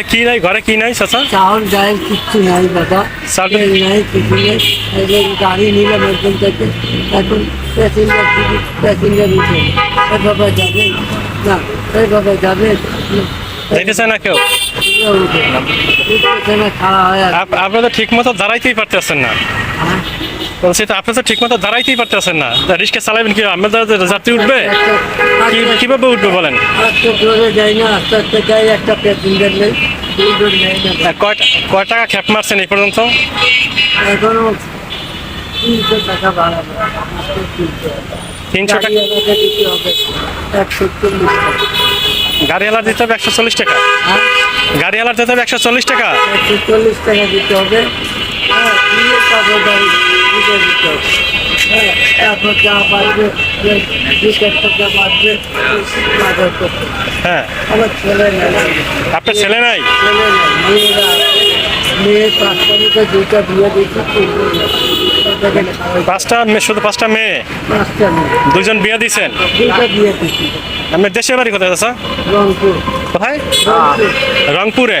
আপনার কি নাই? ঘরে কি নাই চাচা চাউল ডাল কিচ্ছু নাই দাদা চাউল- নাই কিছু নেই গাড়ি নিলাম একজন থেকে। এখন প্যাসেঞ্জার প্যাসেঞ্জার উঠে। এভাবে যাবে? না এইভাবে যাবে? যাইতেছে না কেউ? উঠে। উঠতেছে না খাওয়া হয় আর আপ- আপনি তো ঠিক মতো দাঁড়াইতেই পারতেছেন না। হ্যাঁ? তো আপনি তো ঠিক মতো দাঁড়াইতেই পারতেছেন না। রিক্সা চালাবেন কি আমাদের যাত্রী উঠবে কীভাবে উঠবে বলেন? যাই না আস্তে আস্তে যাই একটা প্যাসেঞ্জার নেই কয় টাকা খ্যাপ মারছেন এই পর্যন্ত? এখনও তিনশো টাকা ভাড়া তিনশো টাকা একশো চল্লিশ টাকা। দিতে হবে একশো চল্লিশ টাকা? হ্যাঁ। গাড়িওয়ালার দিতে হবে একশো চল্লিশ টাকা? একশো চল্লিশ টাকা দিতে হবে। হ্যাঁ। দিয়ে তারপর গাড়ি দিতে দিতে হবে হ্যাঁ তারপর যা বাড়বে দু বাড়বে বাজার করতে হ্যাঁ আমার ছেলে নেই আপনার ছেলে নাই? ছেলে নেই মেয়ে পাঁচটা দুইটা বিয়ে দিয়েছি পাঁচটা শুধু পাঁচটা মেয়ে? দুজন বিয়ে দিয়েছেন দিয়েছি দেশের বাড়ি কোথায় চাচা? রংপুর। কোথায়? রংপুরে।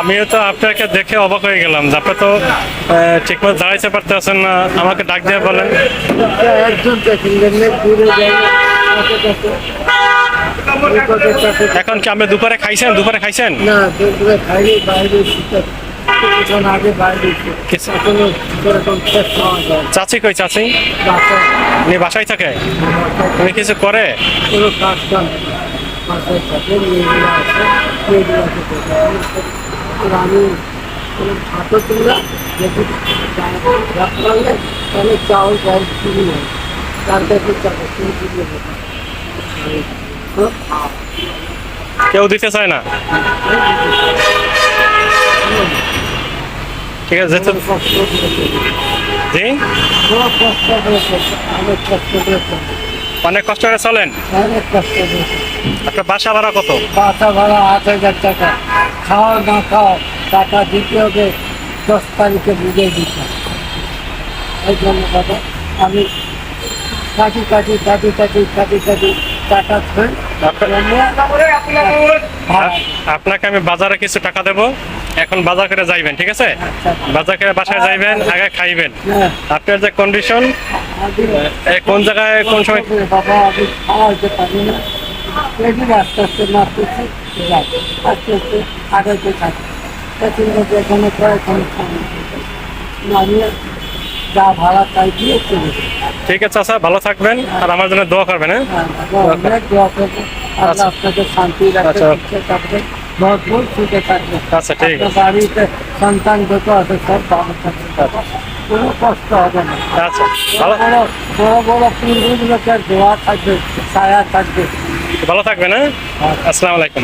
আমিও তো আপনাকে দেখে অবাক হয়ে গেলাম যে আপনি তো ঠিক মতো দাঁড়াইতে পারতেছেন না আমাকে ডাক দিয়ে বলেন। এখন কি আপনি দুপুরে খাইছেন? দুপুরে খাইছেন? না দুপুরে খাইনি বাইরে। চাচি কই চাচি? বাসায়। উনি বাসায় থাকে? উনি কিছু করে? কোনো কাজ আমি কোনো ছাত্র যদি তাহলে চাউল চাউল কিনে তার কাছে কিনে কেউ দিতে চায় না? ঠিক আছে যেতে জি? অনেক কষ্ট করে চলেন। অনেক কষ্ট করেছে আপনার বাসা ভাড়া কত? বাসা ভাড়া আট হাজার টাকা। খাওয়া না খাওয়া টাকা দিতে হবে দশ তারিখে বুঝে দিতে হবে। এই জন্য বাবা আমি কাটি কাটি কাটি কাটি কাটি কাটি টাকা আ- আপনাকে আমি বাজারে কিছু টাকা দেব। এখন বাজার করে যাইবেন ঠিক আছে? আচ্ছা। বাজার করে বাসায় যাইবেন আগে খাইবেন। হ্যাঁ। আপনার যে কন্ডিশন কোন জায়গায় কোন সময় বাবা আমি খাওয়াইতে পারি না। আস্তে আস্তে মারতেছি যাই আস্তে আস্তে আগাইতে থাকি। যেখানে প্রায় নামিয়ে যা ভাড়া তাই দিয়ে চলে ঠিক আছে আচ্ছা ভালো থাকবেন আর আমার জন্য দোয়া করবেন হ্যাঁ? হ্যাঁ, দোয়া করব আল্লাহ আচ্ছা। আপনাকে শান্তি রাখবে আচ্ছা। থাকবে ভরপুর সুখে থাকবে আচ্ছা, ঠিক আছে। বাড়িতে সন্তান যত আছে সব ভালো থাকবে। কোনো কষ্ট হবে না। আচ্ছা ভালো। বড় বড় বড় পুরগুলোকে দোয়া থাকবে ছায়া থাকবে। ভালো থাকবেন হ্যাঁ। আসসালামু আলাইকুম।